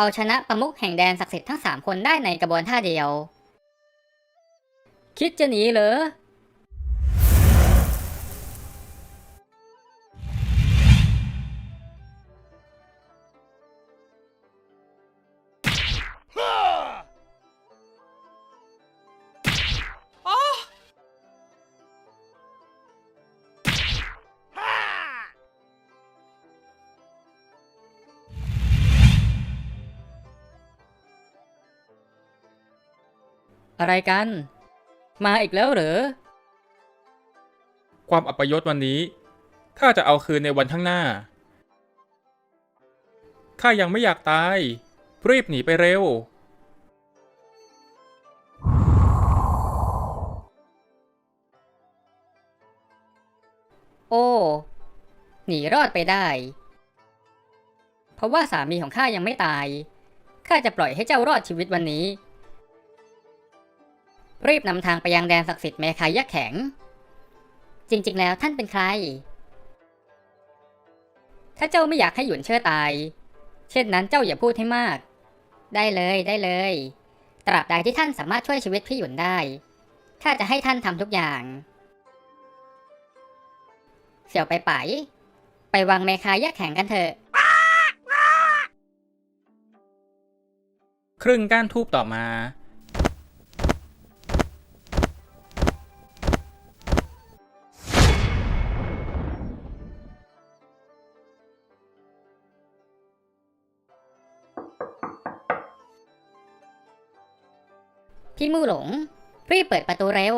เอาชนะประมุขแห่งแดนศักดิ์สิทธิ์ทั้งสามคนได้ในกระบวนท่าเดียว คิดจะหนีเหรอ อะไรกัน มาอีกแล้วเหรอ ความอัปยศวันนี้ข้าจะเอาคืนในวันข้างหน้าข้ายังไม่อยากตาย รีบหนีไปเร็ว โอ้ หนีรอดไปได้ เพราะว่าสามีของข้ายังไม่ตาย ข้าจะปล่อยให้เจ้ารอดชีวิตวันนี้ รีบนำทางไปยังแดนศักดิ์สิทธิ์เมคายักแข็ง จริง ๆ แล้วท่านเป็นใคร ถ้าเจ้าไม่อยากให้หยุนเชื่อตาย เช่นนั้นเจ้าอย่าพูดให้มาก ได้เลยได้เลย ตราบใดที่ท่านสามารถช่วยชีวิตพี่หยุนได้ข้าจะให้ท่านทำทุกอย่าง เสี่ยวไปไป ไปวางเมคายักแข่งกันเถอะ ครึ่งก้านทูบต่อมา พี่มู่หลง รีบเปิดประตูเร็ว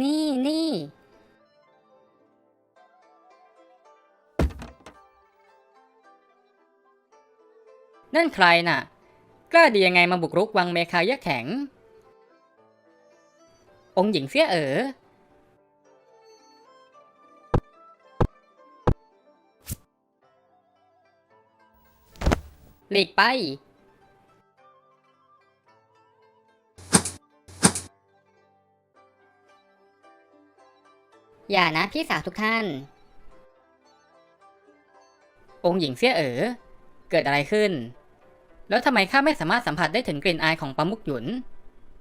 นี่นี่นั่นใครน่ะ กล้าดียังไงมาบุกรุกวังเมคายักษ์แข็ง องค์หญิงเสียเอ๋อ หลีกไป อย่านะพี่สาวทุกท่าน องค์หญิงเสียเอ๋อ เกิดอะไรขึ้น แล้วทำไมข้าไม่สามารถสัมผัสได้ถึงกลิ่นอายของปลามุกหยุน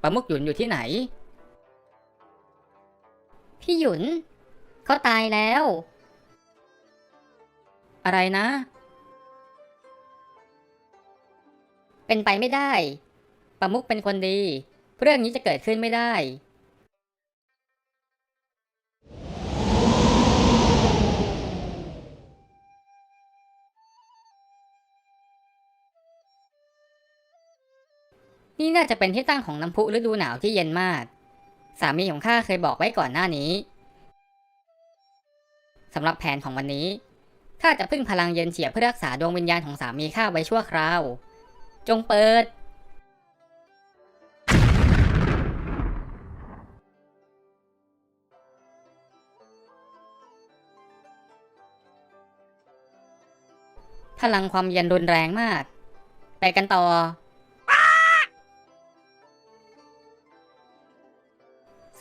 ปลามุกหยุนอยู่ที่ไหน พี่หยุนเขาตายแล้ว อะไรนะ เป็นไปไม่ได้ปามุกเป็นคนดี เรื่องนี้จะเกิดขึ้นไม่ได้นี่น่าจะเป็นที่ตั้งของน้ำพุฤดูหนาวที่เย็นมาก สามีของข้าเคยบอกไว้ก่อนหน้านี้สำหรับแผนของวันนี้ข้าจะพึ่งพลังเย็นเฉียบเพื่อรักษาดวงวิญญาณของสามีข้าไว้ชั่วคราว จงเปิด พลังความเย็นรุนแรงมาก ไปกันต่อ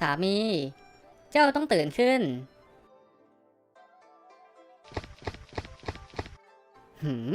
สามี เจ้าต้องตื่นขึ้น หืม